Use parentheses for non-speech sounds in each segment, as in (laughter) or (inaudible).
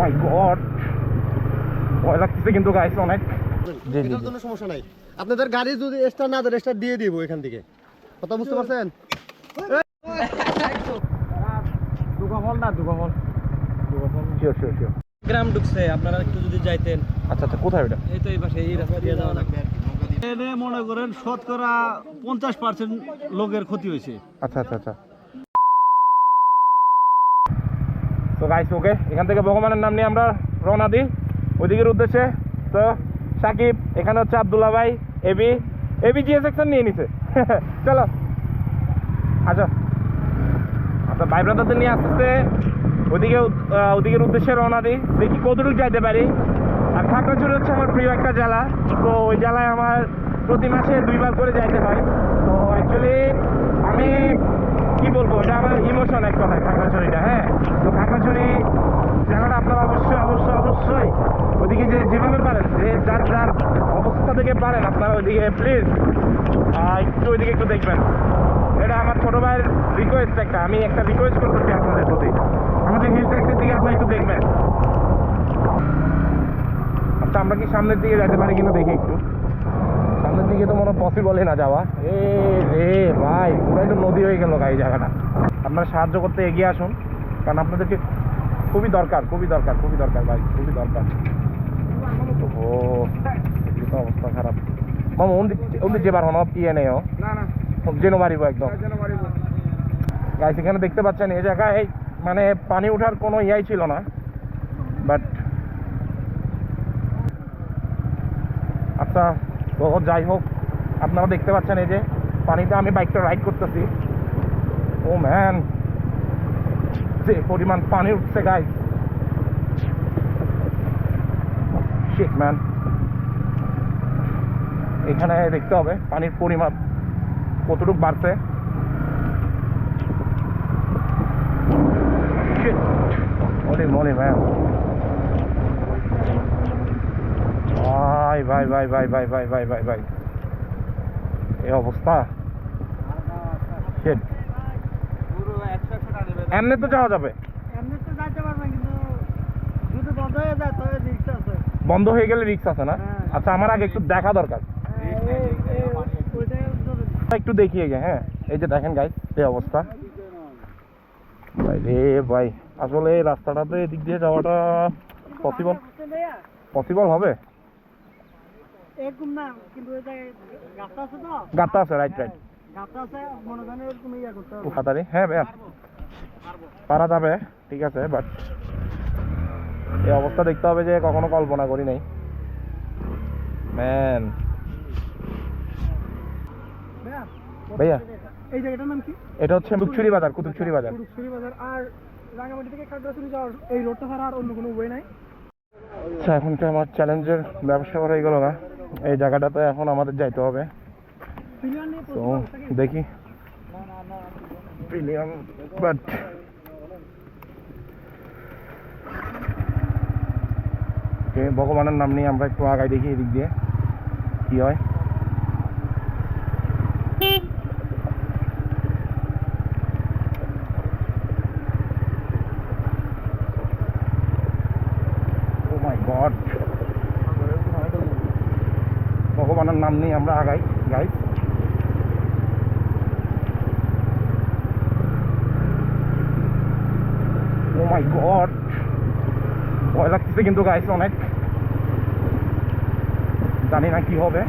মাই god ভয় লাগতেছে কিন্তু গাইস অনেক। এটার জন্য সমস্যা নাই। আপনাদের গাড়ি যদি এক্সট্রা না দেয় এক্সট্রা দিয়ে দিব এখান থেকে। কথা বুঝতে পারছেন? (laughs) দুগাফল না দুগাফল দুগাফল শিওর শিওর শিওর গ্রাম ঢুকছে আপনারা একটু যদি যাইতেন। আচ্ছা আচ্ছা কোথায় ওটা এই তো এই পাশে এই রাস্তা দিয়ে যাওয়া লাগবে মনে করেন শতকরা পঞ্চাশ পার্সেন্ট লোকের ক্ষতি হয়েছে। আচ্ছা আচ্ছা আচ্ছা। তো গাইস ওকে এখান থেকে ভগবানের নাম নিয়ে আমরা রওনা দিই। ওইদিকের উদ্দেশ্যে তো সাকিব এখানে হচ্ছে আবদুল্লা ভাই এবি এবি জিএস সেকশন নিয়ে নিছে। (laughs) চলো। আচ্ছা আচ্ছা ভাই ব্রাদারদের নিয়ে আস্তে ওইদিকে আহ, ওইদিকের উদ্দেশ্যে রওনা দিই। দেখি কতটুকু যাইতে পারি। আর খাগড়াছড়ি হচ্ছে আমার প্রিয় একটা জেলা। তো ওই জেলায় আমার প্রতি মাসে দুইবার করে যাইতে হয়। তো অ্যাকচুয়ালি আমি কি বলব এটা আমার ইমোশন এক কথায় খাগড়াছড়িটা হ্যাঁ? তো খাগড়াছড়ি জায়গাটা আপনারা অবশ্যই অবশ্যই অবশ্যই ওইদিকে যে যেভাবে পারেন, যে যার যার অবস্থা থেকে পারেন, আপনারা ওইদিকে প্লিজ একটু ওইদিকে একটু দেখবেন। এটা আমার ছোট ভাইয়ের রিকোয়েস্ট একটা, আমি একটা রিকোয়েস্ট করতেছি আপনাদের প্রতি। আমাদের হিল ট্যাক্সের দিকে আপনারা একটু দেখবেন। আচ্ছা আমরা কি সামনের দিকে যেতে পারি কিনা দেখি একটু। সামনের দিকে তো মনে পসিবলই না যাওয়া। এ রে ভাই পুরাই তো নদী হয়ে গেল এই জায়গাটা। আপনারা সাহায্য করতে এগিয়ে আসুন, কারণ আপনাদেরকে খুবই দরকার খুবই দরকার খুবই দরকার ভাই, খুবই দরকার। ও তো অবস্থা খারাপ মামা ওন ওন যে বার হনো ইয়ে নেই যেন মারিব একদম গাইস এখানে দেখতে পাচ্ছেন এই জায়গায় মানে পানি ওঠার কোনো ইয়াই ছিল না বাট আচ্ছা তো যাই হোক আপনারা দেখতে পাচ্ছেন এই যে পানিতে আমি বাইকটা রাইড করতেছি। ও ম্যান যে পরিমাণ পানি উঠছে গাই শিট ম্যান এখানে দেখতে হবে পানির পরিমাপ কতটুকু বাড়ছে। Moly, man. ভাই ভাই ভাই ভাই ভাই ভাই ভাই ভাই ভাই। এই অবস্থা। এমনি তো যাওয়া যাবে। এমনি তো যাইতে পারবেন কিন্তু যদি বন্ধ হয়ে যায় তবে রিক্স বন্ধ হয়ে গেলে রিক্স আছে না? হ্যাঁ। আচ্ছা আমার আগে একটু দেখা দরকার। একটু দেখিয়ে গে হ্যাঁ? এই যে দেখেন গাইস এই অবস্থা। ভাই রে ভাই আসলে এই রাস্তাটাতে এদিক দিয়ে যাওয়াটা পসিবল পসিবল হবে? গাছটা আছে রাইট রাইট হ্যাঁ ভাইয়া। পারা যাবে ঠিক আছে বাট এই অবস্থা দেখতে হবে যে কখনো কল্পনা করি নাই। ম্যান ভাইয়া, এই জায়গাটার নাম কি? এটা হচ্ছে কুতুবছড়ি বাজার কুতুবছড়ি বাজার। কুরুক্ষী বাজার। আর রাঙামাটি থেকে খাগড়াছড়ি যাওয়ার এই রোডটা ছাড়া আর অন্য কোনো ওয়ে নাই? আচ্ছা এখন তো আমার চ্যালেঞ্জের ব্যবসা করা গেল না? এই জায়গাটাতে এখন আমাদের যাইতে হবে। তো? দেখি। প্রিমিয়াম বাট ভগবানের নাম নিয়ে আমরা একটু আগাই দেখি এদিক দিয়ে কি হয় ও মাই গড ভগবানের নাম নিয়ে আমরা আগাই গাই ও মাই গড ভয় কিন্তু গাইস অনেক। জানি না কি হবে।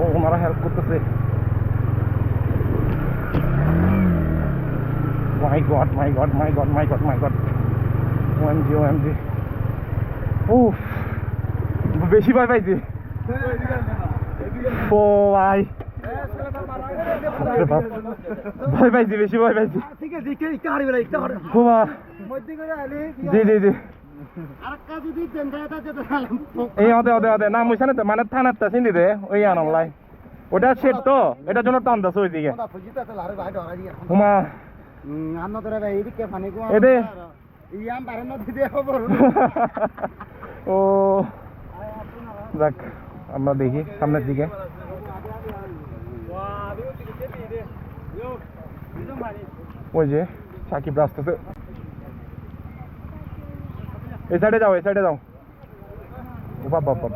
ও ওনারা হেল্প করতেছে। My god my god my god my god my god OMG OMG উফ বেশি ভয় পাইছি। ও ভাই। ভয় পাইছি বেশি ভয় পাইছি। মানে থানার চিনি দে ওই ওটা সেট তো এটার জন্য টান দাস ওইদিকে। হুমা। (laughs) ও। যাক আমরা দেখি সামনের দিকে। ওই যে, সাকিব রাস্তাতে এই সাইডে যাও, এই সাইডে যাও। বাপ বাপ বাপ।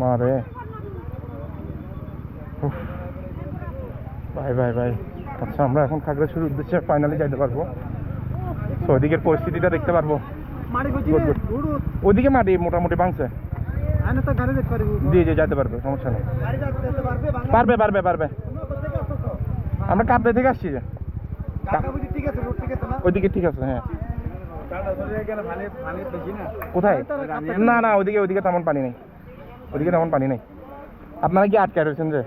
মারে ভাই ভাই ভাই। আচ্ছা আমরা এখন খাগড়াছড়ির উদ্দেশ্যে ফাইনালি যাইতে পারব। তো ওইদিকের পরিস্থিতিটা দেখতে পারব। ওইদিকে মাটি মোটামুটি ভাঙছে। জি জি যাইতে পারবে সমস্যা নেই। পারবে পারবে পারবে আমরা কাপড়ে থেকে আসছি যে। ওইদিকে ঠিক আছে হ্যাঁ। কোথায়? না না ওইদিকে ওইদিকে তেমন পানি নেই। ওইদিকে তেমন পানি নেই। আপনারা কি আটকে রয়েছেন যে?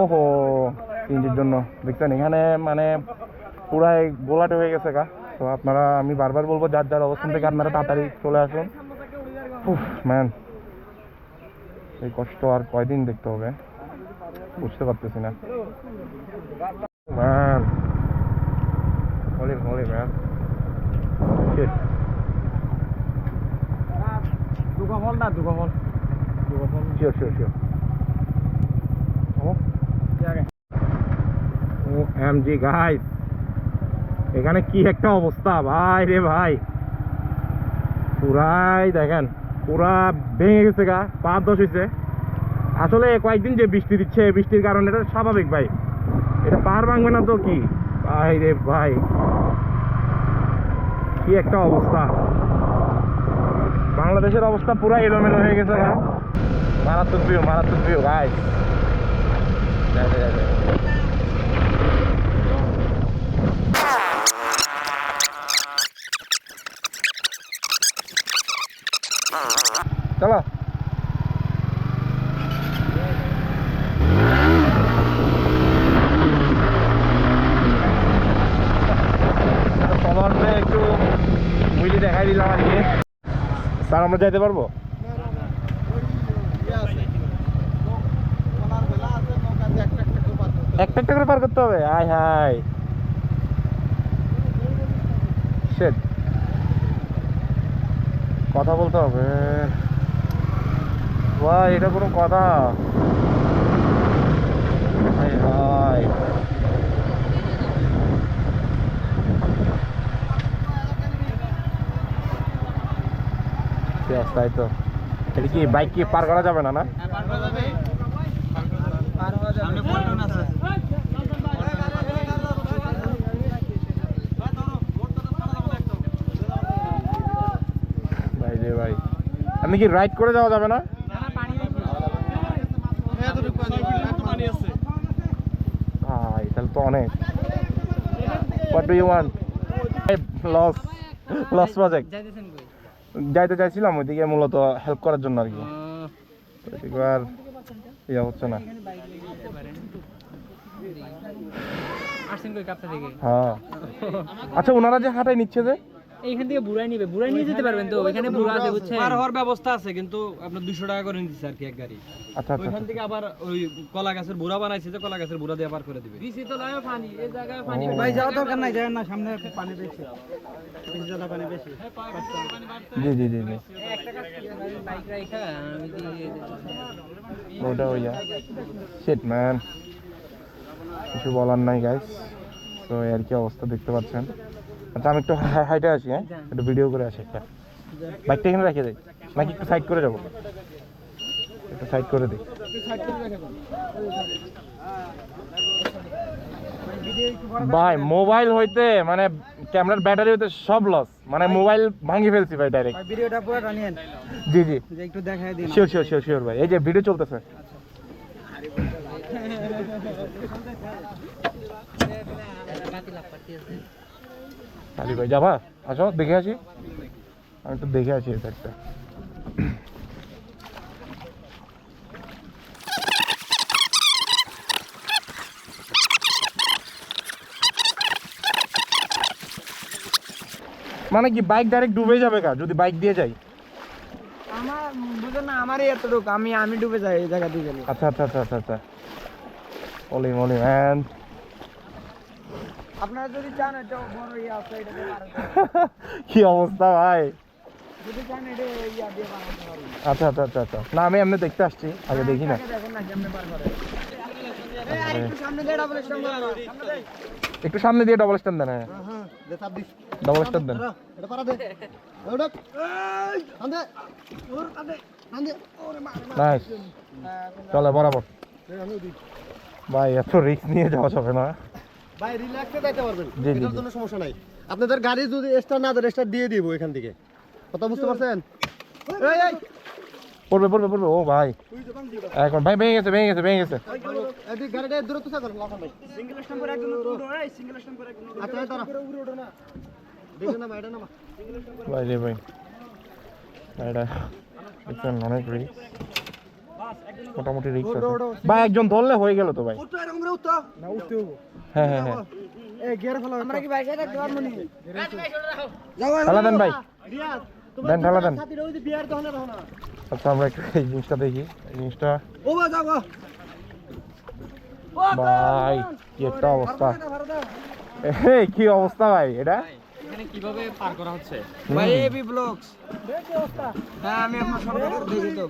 ওহো সিঞ্জির জন্য। দেখছেন এখানে মানে পুরাই গোলাটে হয়ে গেছে গা। তো আপনারা আমি বারবার বলব যার যার অবস্থান থেকে আপনারা তাড়াতাড়ি চলে আসুন। ম্যান এই কষ্ট আর কয়দিন দেখতে হবে? বুঝতে পারতেছি না। Man holy holy man shit sure sure sure O M G guys এখানে কি একটা অবস্থা? ভাই রে ভাই। পুরাই দেখেন, পুরা ভেঙে গেছে গা, পাঁচ দশ হয়েছে আসলে কয়েকদিন যে বৃষ্টি দিচ্ছে বৃষ্টির কারণে এটা স্বাভাবিক ভাই। এটা পাহাড় ভাঙবে না তো কি? ভাই রে ভাই। কি একটা অবস্থা। বাংলাদেশের অবস্থা পুরা এলোমেলো হয়ে গেছে গা। মারাত্মক প্রিয় মারাত্মক প্রিয় ভাই চলো। একটু দিলাম স্যার, আমরা পারব? একটা একটা করে পার করতে হবে। আয় Shit. কথা বলতে হবে। ভাই এটা কোনো কথা। আছে, তাই তো। এটা কি বাইক কি পার করা যাবে না না? সামনে ভাই রে ভাই। আপনি কি রাইড করে যাওয়া যাবে না? অনেক। What do you want loss loss project যাইতে চাইছিলাম ওইদিকে মূলত হেল্প করার জন্য আর কি। আর ইয়া হচ্ছে না। হ্যাঁ। আচ্ছা ওনারা যে হাঁটাই নিচ্ছে যে? এইখান থেকে বুড়াই নিবে। বুড়াই নিয়ে যেতে পারবেন তো? ওইখানে বুড়া আছে বুঝছেন? পার হওয়ার ব্যবস্থা আছে কিন্তু আপনার 200 টাকা করে নিচ্ছে আর কি এক গাড়ি। আচ্ছা আচ্ছা ওইখান থেকে আবার ওই কলা গাছের বুড়া বানাইছে যে কলা গাছের বুড়া দিয়ে পার করে দিবে। দিছি তো লায় পানি এই জায়গায় পানি ভাই যাওয়া দরকার নাই যায় না সামনে পানি বেশি। পানি বেশি। জি জি জি জি। একটা কাজ বাইক রাখা আমি দিয়ে ওটা হয়ে শিট ম্যান কিছু বলার নাই গাইস তো এই আর কি অবস্থা দেখতে পাচ্ছেন? আচ্ছা আমি একটু হাই- হাইটে আসি হ্যাঁ? একটু ভিডিও করে আসি একটা। বাইকটা এখানে রেখে দেয় নাকি একটু সাইড করে যাব। একটু সাইড করে দিই ভাই মোবাইল হইতে মানে ক্যামেরার ব্যাটারি হইতে সব লস মানে মোবাইল ভাঙি ফেলছি ভাই ডাইরেক্ট ভিডিওটা পুরো টানিয়েন। জি জি। একটু দেখায় দিন। শিওর শিওর শিওর শিওর ভাই। এই যে ভিডিও চলতেছে। কালি ভাই যাবা? আসো দেখে আসি। আমি একটু দেখে আসি এই সাইডটা মানে কি বাইক ডাইরেক্ট ডুবে যাবে কা যদি বাইক দিয়ে যাই? আমার বুঝেন না আমারই এতটুকু। আমি আমি ডুবে যাই এই জায়গা দিয়ে গেলে আচ্ছা আচ্ছা আচ্ছা আচ্ছা। আচ্ছা ওলি মলি ম্যান আপনারা যদি চান এটা বড় ইয়ে আছে এটা কি অবস্থা ভাই? আচ্ছা আচ্ছা আচ্ছা আচ্ছা। না আমি এমনি দেখতে আসছি আগে দেখি না। একটু সামনে দিয়ে ডবল স্ট্যান্ড দেন। হ্যাঁ। হ্যাঁ হ্যাঁ ডবল স্ট্যান্ড দেন। ধরো, এটা পারা দে। ওটা। আন্দে ওর আন্দে আন্দে নাইস চলে বরাবর। ভাই এত রিস্ক নিয়ে যাওয়া যাবে না। ভাই রিল্যাক্সে যাইতে পারবেন। এটার জন্য সমস্যা নাই। আপনাদের গাড়ি যদি স্টার না দেয় স্টার দিয়ে দিব এখান থেকে। কথা বুঝতে পারছেন? এই এই! পড়বে পড়বে পড়বে। ও ভাই। এখন ভাই ভেঙে গেছে ভেঙে গেছে ভেঙে গেছে। ভাই। রে ভাই। এটা অনেক রিস্ক মোটামুটি রিস্ক আছে। ভাই একজন ধরলে হয়ে গেল তো ভাই। না উঠতে হব। হ্যাঁ হ্যাঁ হ্যাঁ। এই গিয়ার ফেলা আমরা কি বাইকে থাকতে পারব নি ঠেলা দেন ভাই। রিয়াজ দেন ঠেলা দেন। আচ্ছা আমরা একটু এই জিনিসটা দেখি। এই জিনিসটা। ও বা যাও ভাই কি একটা অবস্থা। এই কি অবস্থা ভাই এটা? এখানে কীভাবে পার করা হচ্ছে? ভাই, এবি ব্লগস হ্যাঁ আমি আপনার সঙ্গে দেখি তো।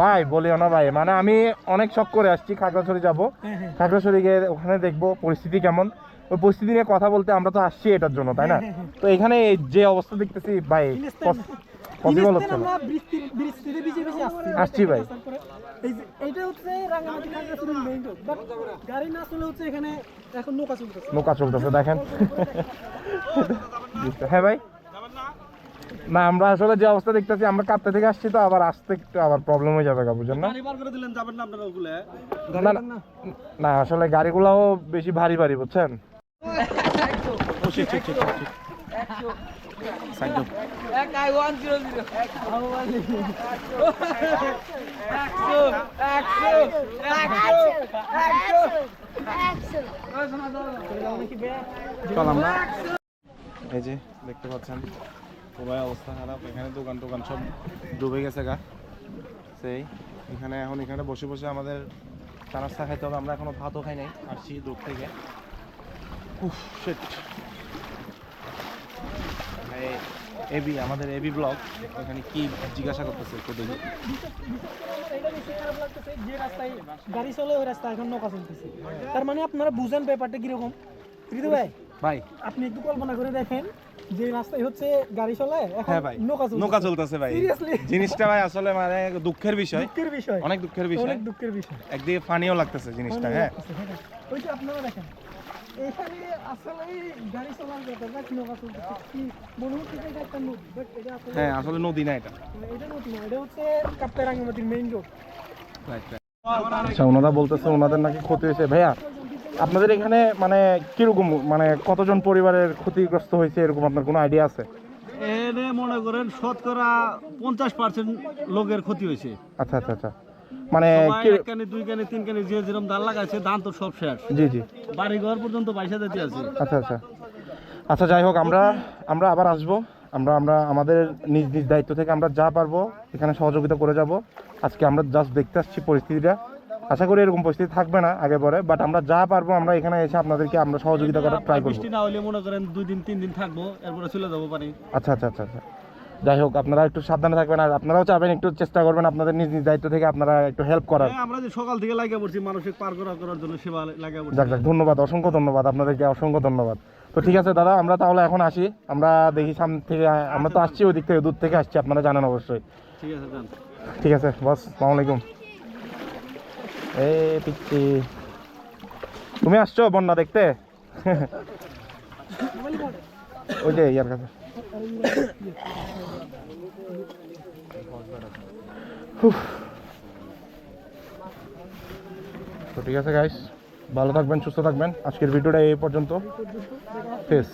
ভাই বলিও না ভাই মানে আমি অনেক শখ করে আসছি খাগড়াছড়ি যাব। খাগড়াছড়ি গিয়ে ওখানে দেখব পরিস্থিতি কেমন। ওই পরিস্থিতি নিয়ে কথা বলতে আমরা তো আসছি এটার জন্য তাই না? তো এখানে এই যে অবস্থা দেখতেছি ভাই পসিবল হচ্ছে না। আসছি। ভাই। এইটা হচ্ছে রাঙ্গামাটি খাগড়াছড়ির মেইন রোড বাট গাড়ি না চলে হচ্ছে এখানে এখন নৌকা চলতেছে। নৌকা চলতেছে দেখেন। হ্যাঁ ভাই। না আমরা আসলে যে অবস্থা দেখতেছি আমরা কাঁপতে থেকে আসছি তো আবার আসতে একটু আবার প্রবলেম হয়ে যাবে বুঝেন না? গাড়ি বার করে দিলেন যাবেন না আপনারা ওগুলো? না, না, না আসলে গাড়িগুলাও বেশি ভারী ভারী বুঝছেন? এক আই চল আমরা এই যে দেখতে পাচ্ছেন খুবই অবস্থা খারাপ। এখানে দোকান টোকান সব ডুবে গেছে গা। সেই এখানে এখন এখানে বসে বসে আমাদের চা নাস্তা খাইতে হবে। আমরা এখনও ভাতও খাই নাই আসছি দূর থেকে। উফ শিট এবি আমাদের এবি এখানে কি জিজ্ঞাসা করতেছে একটু দেখি। যে রাস্তায় গাড়ি চলে ওই রাস্তায় এখন নৌকা চলতেছে। তার মানে আপনারা বুঝেন ব্যাপারটা কীরকম? ঋতু ভাই ভাই। আপনি একটু কল্পনা করে দেখেন যে রাস্তায় হচ্ছে গাড়ি চলে এখন হ্যাঁ ভাই নৌকা চলতেছে। নৌকা চলতেছে ভাই? জিনিসটা ভাই আসলে মানে দুঃখের বিষয়। দুঃখের বিষয়। অনেক দুঃখের বিষয়। অনেক দুঃখের বিষয়। একদিকে ফানিও লাগতেছে জিনিসটা হ্যাঁ। হ্যাঁ। ওই যে আপনারা দেখেন এখানে আসলে গাড়ি চলার ব্যাপার বা নৌকা চলতেছে কি মনে হচ্ছে এটা একটা নদী বাট এটা আসলে হ্যাঁ আসলে নদী না এটা। এটা নদী না এটা হচ্ছে কাপ্তাই মেইন রোড আচ্ছা ওনারা বলতেছে ওনাদের নাকি ক্ষতি হয়েছে। ভাইয়া আপনাদের এখানে মানে কীরকম মানে কতজন পরিবারের ক্ষতিগ্রস্ত হয়েছে এরকম আপনার কোনো আইডিয়া আছে? এনে মনে করেন শতকরা পঞ্চাশ পার্সেন্ট লোকের ক্ষতি হয়েছে। আচ্ছা আচ্ছা আচ্ছা। মানে দুই কানি তিন কানি যে যেরকম ধান লাগাইছে ধান তো সব শেষ। জি জি। বাড়ি ঘর পর্যন্ত পয়সা দিতে আছে। আচ্ছা আচ্ছা। আচ্ছা যাই হোক আমরা আমরা আবার আসব। আমরা আমরা আমাদের নিজ নিজ দায়িত্ব থেকে আমরা যা পারব এখানে সহযোগিতা করে যাব। আজকে আমরা জাস্ট দেখতে আসছি পরিস্থিতিটা। আশা করি এরকম পরিস্থিতি থাকবে না আগে পরে বাট আমরা যা পারব আমরা এখানে এসে আপনাদেরকে আমরা সহযোগিতা করার ট্রাই করব বৃষ্টি না হলে মনে করেন দুই দিন তিন দিন থাকব এরপরে চলে যাব পানি আচ্ছা আচ্ছা আচ্ছা আচ্ছা। যাই হোক আপনারা একটু সাবধানে থাকবেন আর আপনারাও চাবেন একটু চেষ্টা করবেন আপনাদের নিজ নিজ দায়িত্ব থেকে আপনারা একটু হেল্প করার। হ্যাঁ, আমরা যে সকাল থেকে লাগিয়ে পড়ছি মানুষের পার করা করার জন্য সেবা লাগিয়ে পড়ছি। যাক যাক ধন্যবাদ অসংখ্য ধন্যবাদ আপনাদেরকে অসংখ্য ধন্যবাদ। তো ঠিক আছে দাদা আমরা তাহলে এখন আসি। আমরা দেখি সামনে থেকে আমরা তো আসছি ওই দিক থেকে দূর থেকে আসছি আপনারা জানেন অবশ্যই। ঠিক আছে ঠিক আছে বস সালাম আলাইকুম। এ পিচ্ছি তুমি আসছো বন্যা দেখতে? ওই যে ইয়ার কাছে। তো ঠিক আছে গাইস ভালো থাকবেন সুস্থ থাকবেন। আজকের ভিডিওটা এই পর্যন্ত। পেস